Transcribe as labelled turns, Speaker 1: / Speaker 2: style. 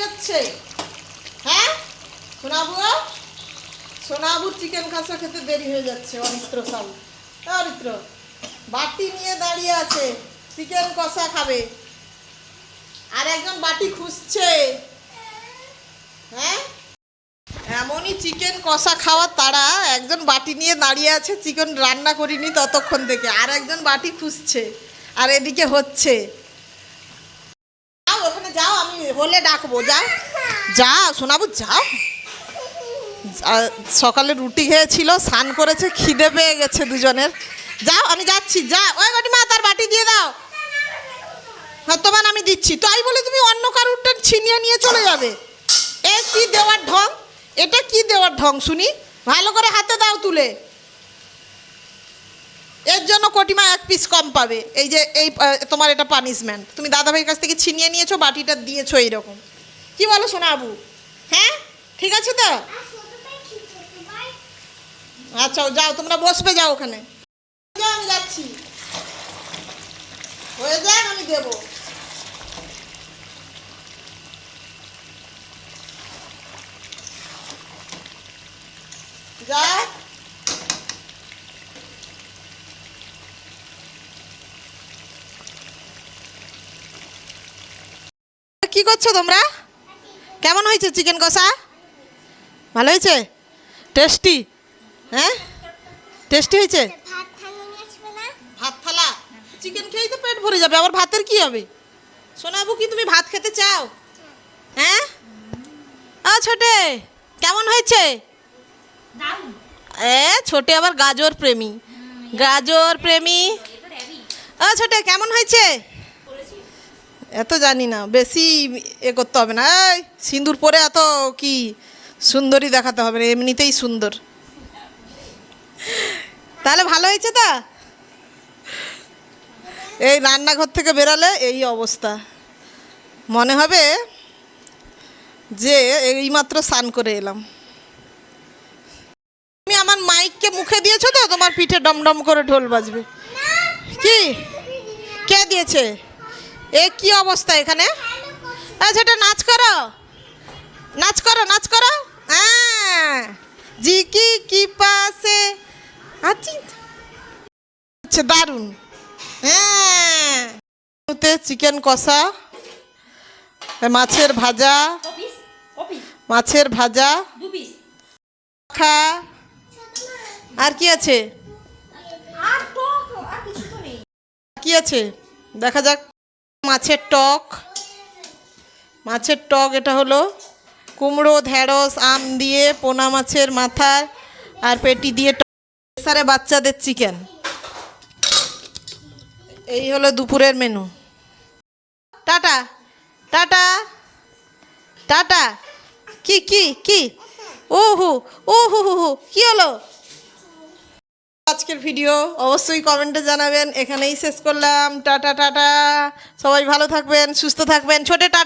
Speaker 1: যাচ্ছে। হ্যাঁ? সোনাবু সোনাবুর চিকেন কষা খেতে দেরি হয়ে যাচ্ছে অরিত্র সাউ অরিত্র বাটি নিয়ে দাঁড়িয়ে আছে চিকেন কষা খাবে। আর একজন বাটি খুঁজছে। হ্যাঁ? এমনই চিকেন কষা খাওয়ার তারা, একজন বাটি নিয়ে দাঁড়িয়ে আছে চিকেন রান্না করিনি ততক্ষণ থেকে। আর একজন বাটি খুঁজছে, আর এদিকে হচ্ছে। যাও, আমি হলে ডাকবো, যাও। যা শোনাবো যাও। সকালে রুটি খেয়েছিল, স্নান করেছে, খিদে পেয়ে গেছে দুজনের। যাও, আমি যাচ্ছি, যা। ওই গটিমা তার বাটি দিয়ে দাও। হ্যাঁ তোমার আমি দিচ্ছি। তাই বলে তুমি অন্য কারুরটা ছিনিয়ে নিয়ে চলে যাবে। এ কি দেওয়ার ঢং? এটা কি দেওয়ার ঢং, শুনি? ভালো করে হাতে দাও তুলে। এর জন্য কটিমা এক পিস কম পাবে। এই যে, এই তোমার এটা পানিশমেন্ট তুমি দাদাভাইয়ের কাছ থেকে ছিনিয়ে নিয়েছো, বাটিটা দিয়েছ এইরকম। কি বলো সোনা আবু হ্যাঁ? ঠিক আছে তো? আচ্ছা যাও, তোমরা বসবে, যাও ওখানে। আমি যাচ্ছি। হয়ে যাক, আমি দেবো। যাও। কি করছ তোমরা? কেমন হয়েছে চিকেন কষা? ভালো হয়েছে? টেস্টি হ্যাঁ? টেস্টি হয়েছে?
Speaker 2: ভাত থালা।
Speaker 1: চিকেন খেয়েই তো পেট ভরে যাবে, আবার ভাতের কি হবে? সোনাবু, কি তুমি ভাত খেতে চাও? হ্যাঁ? আ ছোটে, কেমন হয়েছে? এ, ছোটে আবার গাজর প্রেমী। গাজর প্রেমী। ও ছোটে, কেমন হয়েছে? এত জানি না, বেশি এ করতে হবে না। এই, সিঁদুর পরে এত কি সুন্দরী দেখাতে হবে না, এমনিতেই সুন্দর। তাহলে ভালো হয়েছে তা? এই রান্নাঘর থেকে বেরালে এই অবস্থা। মনে হবে যে এইমাত্র স্নান করে এলাম। তুমি আমার মাইককে মুখে দিয়েছ তো, তোমার পিঠে ডমডম করে ঢোল বাজবে। কি? কে দিয়েছে? এ কি অবস্থা এখানে? এটা নাচ করো। নাচ করো নাচ করো। হ্যাঁ। জি কি কি পাশে? আছি আচ্ছা দারুণ। হ্যাঁ। চিকেন কষা মাছের ভাজা মাছের ভাজা খা। আর কি আছে? কি আছে? দেখা যাক। মাছের টক। মাছের টক এটা হলো কুমড়ো, ঢেঁড়স, আম দিয়ে পোনা মাছের মাথা আর পেটি দিয়ে টক। সারে বাচ্চাদের চিকেন। এই হলো দুপুরের মেনু। Tata tata tata. কি কি কি? ও হু ও হু হু হু, কি হলো? আজকের ভিডিও, অবশ্যই কমেন্টে জানাবেন। এখানেই শেষ করলাম। টাটা টাটা। সবাই ভালো থাকবেন, সুস্থ থাকবেন। ছোটে টাটা